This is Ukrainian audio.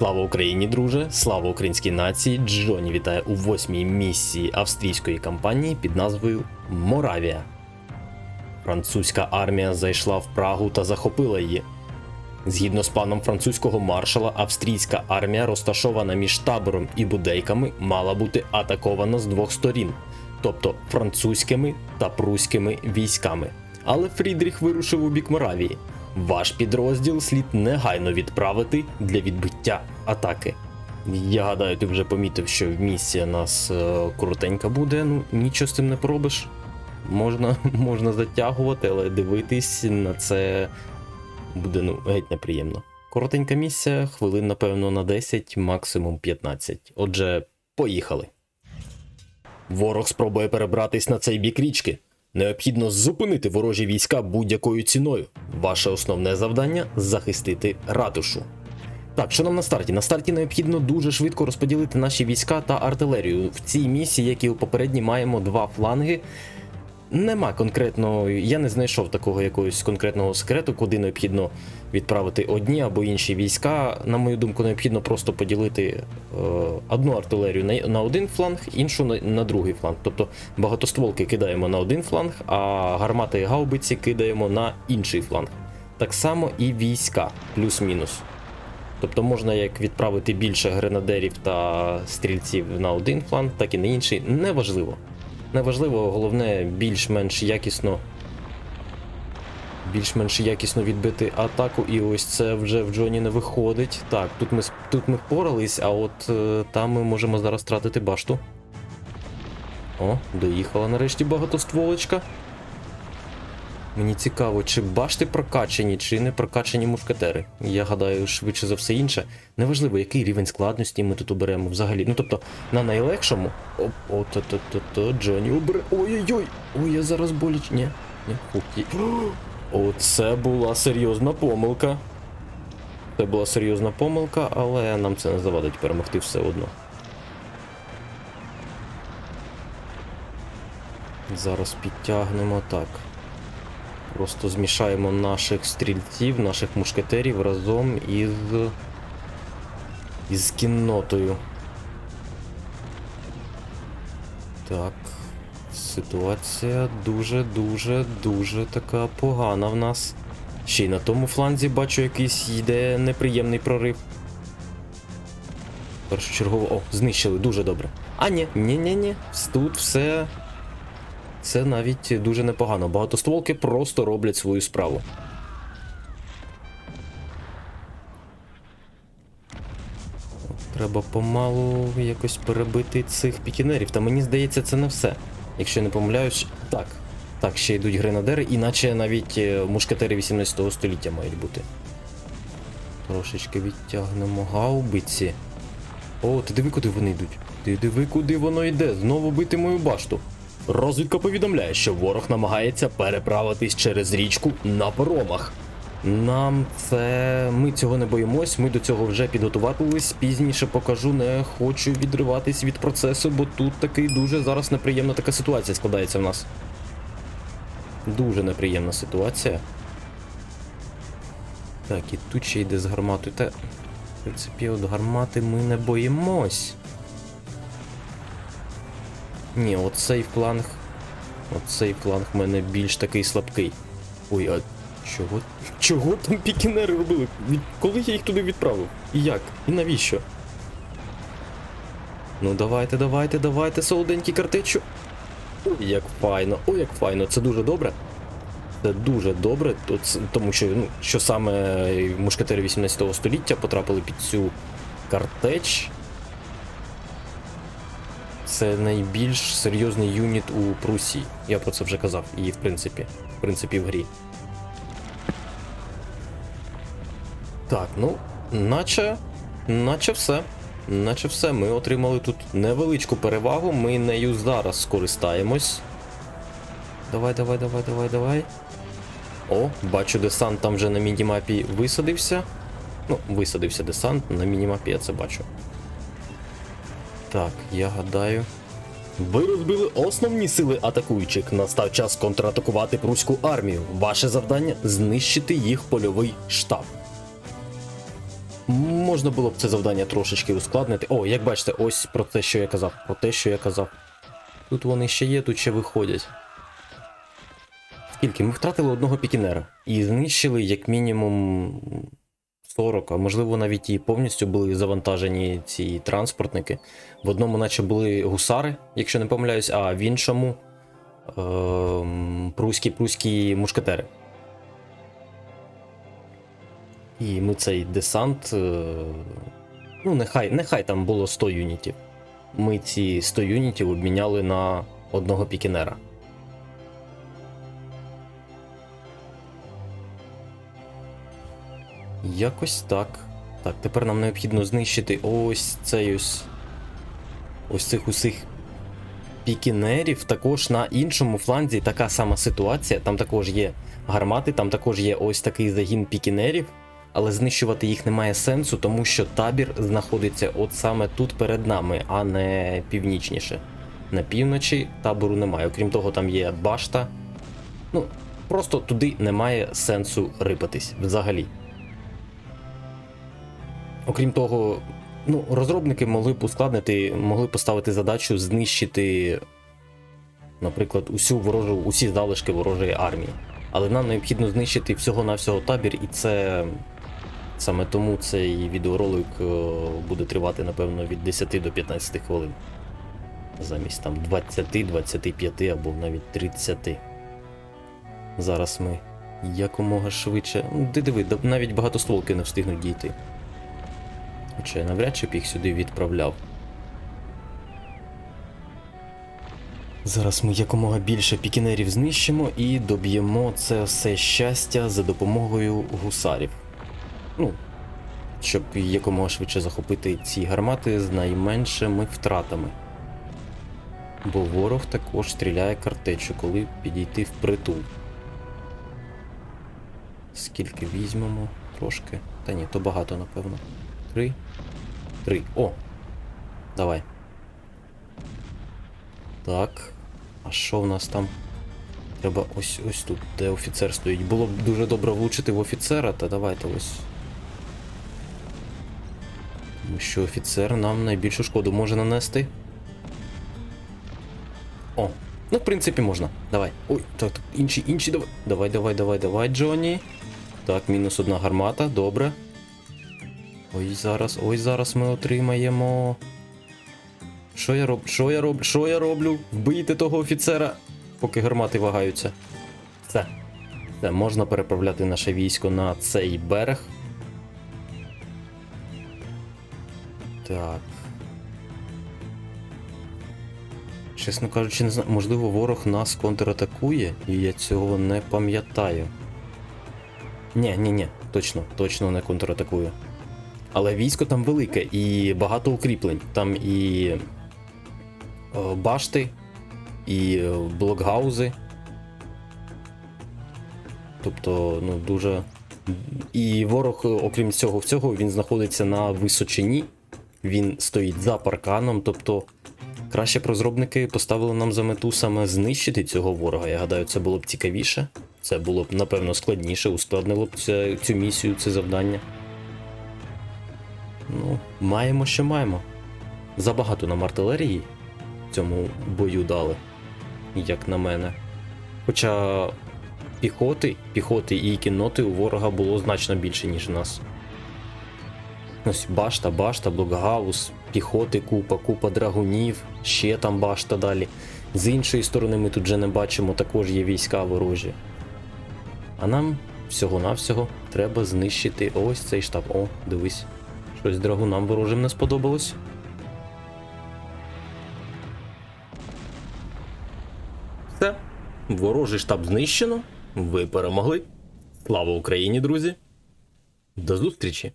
Слава Україні, друже! Слава українській нації! Джоні вітає у восьмій місії австрійської кампанії під назвою Моравія. Французька армія зайшла в Прагу та захопила її. Згідно з планом французького маршала, австрійська армія, розташована між табором і будейками, мала бути атакована з двох сторін, тобто французькими та пруськими військами. Але Фрідріх вирушив у бік Моравії. Ваш підрозділ слід негайно відправити для відбиття атаки. Я гадаю, ти вже помітив, що місія нас е, коротенька буде. Ну нічого з цим не поробиш. Можна, можна затягувати, але дивитись на це буде ну геть неприємно. Коротенька місія, хвилин, напевно, на 10, максимум 15. Отже, поїхали. Ворог спробує перебратись на цей бік річки. Необхідно зупинити ворожі війська будь-якою ціною. Ваше основне завдання захистити ратушу. Так, що нам на старті? На старті необхідно дуже швидко розподілити наші війська та артилерію. В цій місії, як і у попередній, маємо два фланги. Нема конкретно, я не знайшов такого якогось конкретного секрету, куди необхідно відправити одні або інші війська. На мою думку, необхідно просто поділити е, одну артилерію на, один фланг, іншу на другий фланг. Тобто багатостволки кидаємо на один фланг, а гармати і гаубиці кидаємо на інший фланг. Так само і війська, плюс-мінус. Тобто можна як відправити більше гренадерів та стрільців на один фланг, так і на інший. Неважливо. Неважливо, головне більш-менш якісно. Більш-менш якісно відбити атаку, і ось це вже в Джоні не виходить. Так, тут ми тут ми впорались, а от е, там ми можемо зараз втратити башту. О, доїхала нарешті багатостволочка. Мені цікаво, чи башти прокачені, чи не прокачені мушкетери. Я гадаю, швидше за все інше. Неважливо, який рівень складності ми тут оберемо взагалі. Ну тобто, на найлегшому. О, о, то, то, то, то, Джоні обере. Ой-ой-ой! Ой, я зараз боліч. Ні, ні, фух. Оце була серйозна помилка. Це була серйозна помилка, але нам це не завадить перемогти все одно. Зараз підтягнемо так. Просто змішаємо наших стрільців, наших мушкетерів разом із. із кіннотою. Так. Ситуація дуже-дуже дуже така погана в нас. Ще й на тому фланзі бачу якийсь йде неприємний прорив. Першочергово. О, знищили, дуже добре. А ні, ні-ні-ні. Тут все це навіть дуже непогано. Багатостволки просто роблять свою справу. Треба помалу якось перебити цих пікінерів. Та мені здається, це не все. Якщо не помиляюсь, так. Так, ще йдуть гренадери, іначе навіть е, мушкетери 18 століття мають бути. Трошечки відтягнемо гаубиці. О, ти диви, куди вони йдуть. Ти диви, куди воно йде. Знову бити мою башту. Розвідка повідомляє, що ворог намагається переправитись через річку на паромах. Нам це. Ми цього не боїмось, ми до цього вже підготувались. Пізніше покажу, не хочу відриватись від процесу, бо тут такий дуже зараз неприємна така ситуація складається в нас. Дуже неприємна ситуація. Так, і тут ще йде з гарматою. Та, в принципі, от гармати ми не боїмось. Ні, оцей фланг. Оцей фланг в мене більш такий слабкий. Ой, а чого? Чого там пікінери робили? Коли я їх туди відправив? І як? І навіщо? Ну давайте, давайте, давайте, солоденькі картечу. Ой, як файно, ой, як файно, це дуже добре. Це дуже добре, тому що, ну, що саме мушкетери 18 століття потрапили під цю картеч. Це найбільш серйозний юніт у Прусії. Я про це вже казав. І в принципі, в принципі, в грі. Так, ну, наче. Наче все. Наче все. Ми отримали тут невеличку перевагу. Ми нею зараз скористаємось. Давай, давай, давай, давай, давай. О, бачу, десант там вже на мінімапі висадився. Ну, висадився десант, на мінімапі я це бачу. Так, я гадаю. Ви розбили основні сили атакуючих. Настав час контратакувати пруську армію. Ваше завдання знищити їх польовий штаб. Можна було б це завдання трошечки ускладнити. О, як бачите, ось про те, що я казав. Про те, що я казав. Тут вони ще є, тут ще виходять. Скільки? Ми втратили одного пікінера. І знищили як мінімум 40, а можливо навіть і повністю були завантажені ці транспортники. В одному, наче були гусари, якщо не помиляюсь, а в іншому ем, пруські пруські мушкетери. І ми цей десант. е, Ну, нехай, нехай там було 100 юнітів. Ми ці 100 юнітів обміняли на одного пікінера. Якось так. Так, тепер нам необхідно знищити ось цей ось. Ось цих усіх пікінерів. Також на іншому фланзі така сама ситуація. Там також є гармати, там також є ось такий загін пікінерів. Але знищувати їх немає сенсу, тому що табір знаходиться от саме тут перед нами, а не північніше. На півночі табору немає. Окрім того, там є башта. Ну, просто туди немає сенсу рипатись взагалі. Окрім того, ну, розробники могли б ускладнити, могли поставити задачу знищити, наприклад, усю ворожу, усі залишки ворожої армії. Але нам необхідно знищити всього-навсього табір, і це саме тому цей відеоролик е, буде тривати, напевно, від 10 до 15 хвилин. Замість там 20, 25 або навіть 30. Зараз ми якомога швидше. Ти диви, навіть багатостволки не встигнуть дійти. Хоча я навряд чи б їх сюди відправляв. Зараз ми якомога більше пікінерів знищимо і доб'ємо це все щастя за допомогою гусарів. Ну, щоб якомога швидше захопити ці гармати з найменшими втратами. Бо ворог також стріляє картечу, коли підійти в притул. Скільки візьмемо? Трошки. Та ні, то багато, напевно. Три. Три. О! Давай. Так. А що в нас там? Треба ось ось тут, де офіцер стоїть. Було б дуже добре влучити в офіцера, та давайте ось. Тому що офіцер нам найбільшу шкоду може нанести. О, ну в принципі можна. Давай. Ой, так, так, інші, інші, давай. Давай, давай, давай, давай, Джонні. Так, мінус одна гармата, добре. Ой, зараз, ой, зараз ми отримаємо. Що я роблю? Що я роблю? Що я роблю? Вбийте того офіцера, поки гармати вагаються. Все. Все, можна переправляти наше військо на цей берег. Так. Чесно кажучи, не знаю, можливо, ворог нас контратакує, і я цього не пам'ятаю. Ні, ні, ні, точно, точно не контратакує. Але військо там велике і багато укріплень. Там і е, башти, і е, блокгаузи. Тобто, ну, дуже. І ворог, е, окрім цього всього, він знаходиться на височині. Він стоїть за парканом. Тобто, краще б розробники поставили нам за мету саме знищити цього ворога. Я гадаю, це було б цікавіше. Це було б, напевно, складніше, ускладнило б ця- цю місію, це завдання. Ну, маємо, що маємо. Забагато нам артилерії в цьому бою дали, як на мене. Хоча піхоти, піхоти і кінноти у ворога було значно більше, ніж в нас. Ось башта, башта, блокгаус, піхоти, купа, купа драгунів, ще там башта далі. З іншої сторони ми тут вже не бачимо, також є війська ворожі. А нам всього-навсього треба знищити ось цей штаб. О, дивись. Щось драгунам ворожим не сподобалось. Все. Ворожий штаб знищено. Ви перемогли. Слава Україні, друзі. До зустрічі!